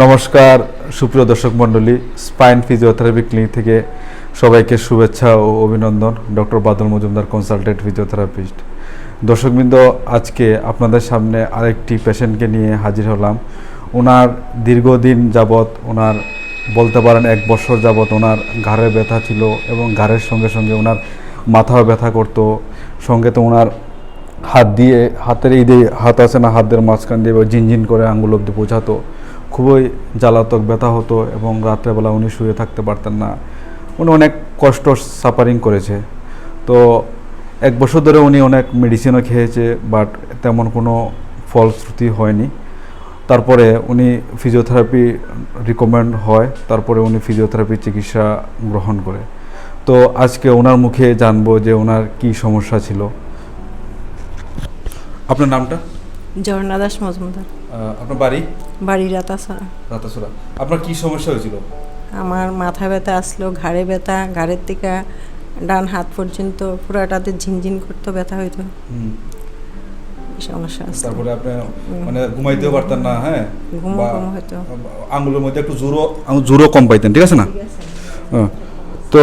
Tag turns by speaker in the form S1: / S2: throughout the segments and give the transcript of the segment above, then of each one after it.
S1: নমস্কার, সুপ্রিয় দর্শক মণ্ডলী, স্পাইন ফিজিওথেরাপি ক্লিনিক থেকে সবাইকে শুভেচ্ছা ও অভিনন্দন, doctor Badal Majumdar consultant physiotherapist দর্শকবৃন্দ, আজকে আপনাদের সামনে আরেকটি পেশেন্টকে নিয়ে হাজির হলাম। ওনার দীর্ঘদিন যাবৎ, ওনার বলতে পারেন এক বছর যাবৎ ওনার ঘাড়ে ব্যথা ছিল এবং ঘাড়ের সঙ্গে সঙ্গে ওনার মাথাও ব্যথা করতো। সঙ্গে তো ওনার হাত দিয়ে, হাতের এই যে হাত আছে না, হাতের মাঝখান দিয়ে ঝিনঝিন করে আঙুল অব্দি বোঝাতো খুবই জ্বালাতক ব্যথা হতো এবং রাত্রেবেলা উনি শুয়ে থাকতে পারতেন না। উনি অনেক কষ্ট সাফারিং করেছে। তো এক বছর ধরে উনি অনেক মেডিসিনও খেয়েছে বাট তেমন কোনো ফলশ্রুতি হয়নি। তারপরে উনি ফিজিওথেরাপি রিকমেন্ড হয়, তারপরে উনি ফিজিওথেরাপি চিকিৎসা গ্রহণ করে। তো আজকে ওনার মুখে জানব যে ওনার কি সমস্যা ছিল। আপনার নামটা?
S2: ঝর্ণা দাস মজুমদার।
S1: আপনার বাড়ি?
S2: বাড়ি রাতাছড়া
S1: রাতাসুরা। আপনার কি সমস্যা হয়েছিল?
S2: আমার মাথা ব্যথা আসলো ঘাড়ে ব্যথা ঘাড়ের থেকে ডান হাত পর্যন্ত পুরাটাতে ঝিনঝিন করতো ব্যথা হইতো। সমস্যা আসলো।
S1: তারপরে আপনি মানে ঘুমাইতেও পারতেন না হ্যাঁ? আঙুলের মধ্যে একটু জোরও জোরও কম পাইতেন ঠিক আছে না? হ্যাঁ। তো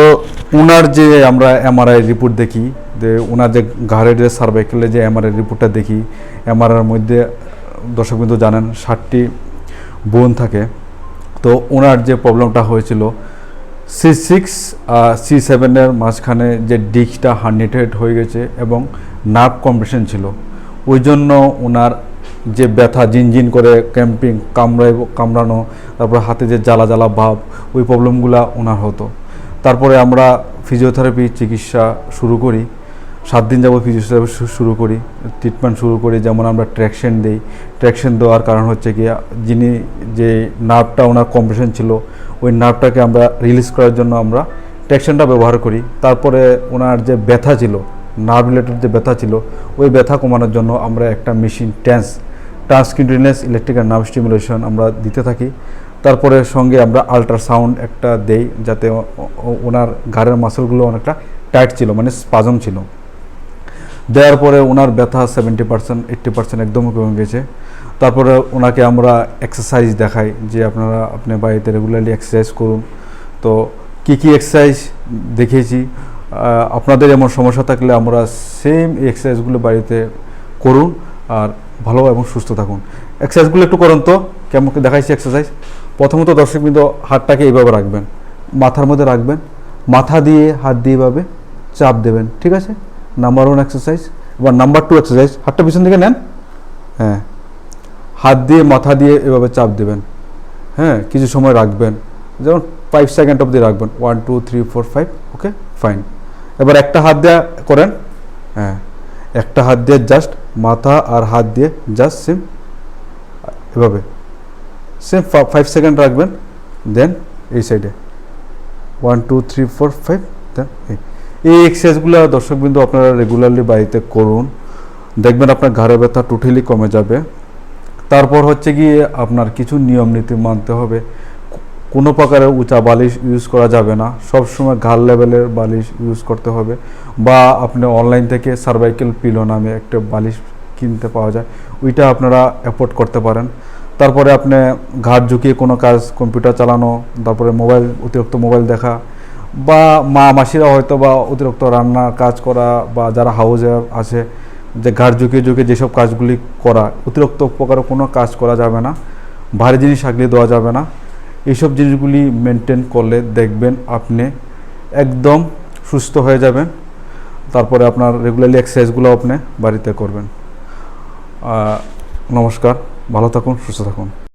S1: ওনার যে আমরা এমআরআই রিপোর্ট দেখি যে ওনার যে ঘাড়ের যে সার্ভাইকেলে যে এমআরআই রিপোর্টটা দেখি এমআরআইয়ের মধ্যে দর্শক বিন্দু জানেন, ষাটটি বোন থাকে। তো ওনার যে প্রবলেমটা হয়েছিল সি সিক্স সি সেভেনের মাঝখানে যে ডিস্কটা হার্নিটেড হয়ে গেছে এবং নার্ভ কম্প্রেশন ছিল। ওই জন্য ওনার যে ব্যথা জিনজিন করে ক্যাম্পিং কামড়াই কামড়ানো, তারপরে হাতে যে জ্বালা জ্বালা ভাব, ওই প্রবলেমগুলো ওনার হতো। তারপরে আমরা ফিজিওথেরাপি চিকিৎসা শুরু করি। সাত দিন যাবত ফিজিওথেরাপি শুরু করি ট্রিটমেন্ট শুরু করি, যেমন আমরা ট্র্যাকশন দিই। ট্র্যাকশন দেওয়ার কারণ হচ্ছে কি যিনি যে নার্ভটা ওনার কম্প্রেশন ছিল, ওই নার্ভটাকে আমরা রিলিজ করার জন্য আমরা ট্র্যাকশনটা ব্যবহার করি। তারপরে ওনার যে ব্যথা ছিল নার্ভ রিলেটেড যে ব্যথা ছিল, ওই ব্যথা কমানোর জন্য আমরা একটা machine TENS transcutaneous electrical nerve stimulation আমরা দিতে থাকি। তারপরে সঙ্গে আমরা আল্ট্রাসাউন্ড একটা দেই, যাতে ওনার ঘাড়ের মাসলগুলো অনেকটা টাইট ছিল মানে স্পাজম ছিল। দেওয়ার পরে ওনার ব্যথা সেভেন্টি পার্সেন্ট এইট্টি পার্সেন্ট একদম কমে গেছে। তারপরে ওনাকে আমরা এক্সারসাইজ দেখাই যে আপনারা, আপনি বাড়িতে রেগুলারলি এক্সারসাইজ করুন। তো কী কী এক্সারসাইজ দেখিয়েছি। আপনাদের এমন সমস্যা থাকলে আমরা সেম এক্সারসাইজগুলো বাড়িতে করুন আর ভালো এবং সুস্থ থাকুন। এক্সারসাইজগুলো একটু করুন তো। কেমন দেখাইছি এক্সারসাইজ প্রথমত দর্শকবৃন্দ হাতটাকে এইভাবে রাখবেন। মাথার মধ্যে রাখবেন। মাথা দিয়ে হাত দিয়ে এভাবে চাপ দেবেন, ঠিক আছে? নাম্বার ওয়ান এক্সারসাইজ এবার নাম্বার টু এক্সারসাইজ হাতটা পিছন দিকে নেন। হ্যাঁ হাত দিয়ে, মাথা দিয়ে এভাবে চাপ দেবেন। হ্যাঁ কিছু সময় রাখবেন। যেমন ফাইভ সেকেন্ড অবধি রাখবেন। One two three four five okay fine এবার একটা হাত দিয়ে করেন। হ্যাঁ একটা হাত দিয়ে জাস্ট মাথা আর হাত দিয়ে জাস্ট সেম এভাবে। সেম ফাইভ সেকেন্ড রাখবেন দেন এই সাইডে one two three four five then এই। এক্সারসাইজগুলো দর্শকবৃন্দ আপনারা রেগুলারলি বাড়িতে করুন। দেখবেন আপনার ঘাড়ে ব্যথা টোটালি কমে যাবে। তারপর হচ্ছে গিয়ে আপনার কিছু নিয়ম নীতি মানতে হবে। কোনো প্রকারের উঁচা বালিশ ইউজ করা যাবে না। সব সময় ঘাড় লেভেলের বালিশ ইউজ করতে হবে। বা আপনি অনলাইন থেকে সার্ভাইকেল পিলো নামে একটা বালিশ কিনতে পাওয়া যায়। ওইটা আপনারা অ্যাফোর্ড করতে পারেন। তারপরে আপনি ঘাট ঝুঁকিয়ে কোনো কাজ কম্পিউটার চালানো, তারপরে মোবাইল অতিরিক্ত মোবাইল দেখা বা মা মাসিরা হয়তো বা অতিরিক্ত রান্নার কাজ করা বা যারা হাউজে আছে, যে ঘাট ঝুঁকিয়ে ঝুঁকিয়ে যেসব কাজগুলি করা, অতিরিক্ত প্রকার কোনো কাজ করা যাবে না, ভারী জিনিস আগলে দেওয়া যাবে না। এইসব জিনিসগুলি মেনটেন করলে দেখবেন আপনি একদম সুস্থ হয়ে যাবেন। তারপরে আপনার রেগুলারলি এক্সারসাইজগুলো আপনি বাড়িতে করবেন। নমস্কার, ভালো থাকুন, সুস্থ থাকুন।